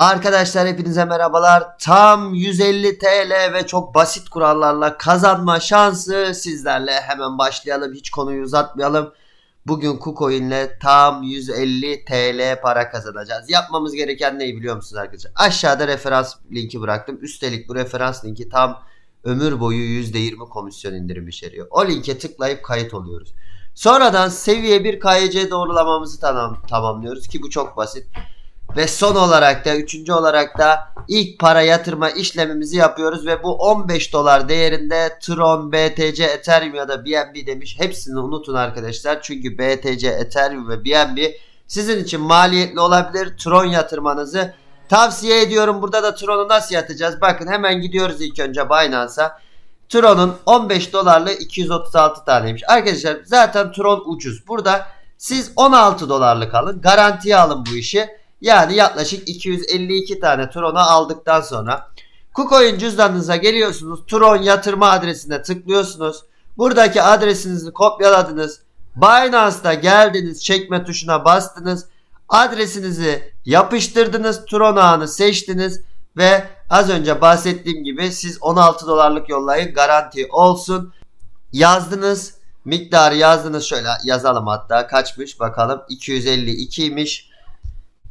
Arkadaşlar hepinize merhabalar. Tam 150 TL ve çok basit kurallarla kazanma şansı sizlerle. Hemen başlayalım. Hiç konuyu uzatmayalım. Bugün KuCoin'le tam 150 TL para kazanacağız. Yapmamız gereken neyi biliyor musunuz arkadaşlar? Aşağıda referans linki bıraktım. Üstelik bu referans linki tam ömür boyu %20 komisyon indirim içeriyor. O linke tıklayıp kayıt oluyoruz. Sonradan seviye 1 KYC doğrulamamızı tamam, tamamlıyoruz ki bu çok basit. Ve son olarak da üçüncü olarak da ilk para yatırma işlemimizi yapıyoruz ve bu 15 dolar değerinde Tron, BTC, Ethereum ya da BNB demiş. Hepsini unutun arkadaşlar. Çünkü BTC, Ethereum ve BNB sizin için maliyetli olabilir. Tron yatırmanızı tavsiye ediyorum. Burada da Tron'u nasıl yatacağız? Bakın hemen gidiyoruz ilk önce Binance'a. Tron'un 15 dolarlı 236 taneymiş. Arkadaşlar zaten Tron ucuz. Burada siz 16 dolarlık alın. Garantiye alın bu işi. Yani yaklaşık 252 tane Tron'u aldıktan sonra KuCoin cüzdanınıza geliyorsunuz. Tron yatırma adresine tıklıyorsunuz. Buradaki adresinizi kopyaladınız. Binance'da geldiniz çekme tuşuna bastınız. Adresinizi yapıştırdınız. Tron ağını seçtiniz. Ve az önce bahsettiğim gibi siz 16 dolarlık yollayın garanti olsun. Yazdınız. Miktarı yazdınız şöyle yazalım hatta kaçmış bakalım 252'ymiş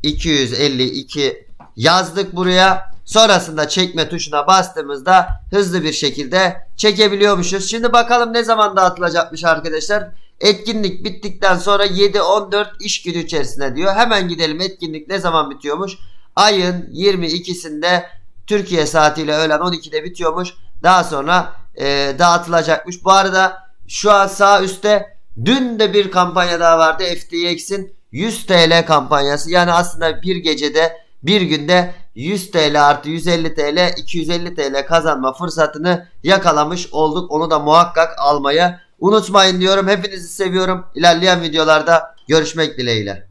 252 yazdık buraya. Sonrasında çekme tuşuna bastığımızda hızlı bir şekilde çekebiliyormuşuz. Şimdi bakalım ne zaman dağıtılacakmış arkadaşlar. Etkinlik bittikten sonra 7-14 iş günü içerisinde diyor. Hemen gidelim etkinlik ne zaman bitiyormuş? Ayın 22'sinde Türkiye saatiyle öğlen 12'de bitiyormuş. Daha sonra e, dağıtılacakmış. Bu arada şu an sağ üstte dün de bir kampanya daha vardı. FTX'in 100 TL kampanyası. Yani aslında bir gecede bir günde 100 TL artı 150 TL 250 TL kazanma fırsatını yakalamış olduk. Onu da muhakkak almayı unutmayın diyorum. Hepinizi seviyorum. İlerleyen videolarda görüşmek dileğiyle.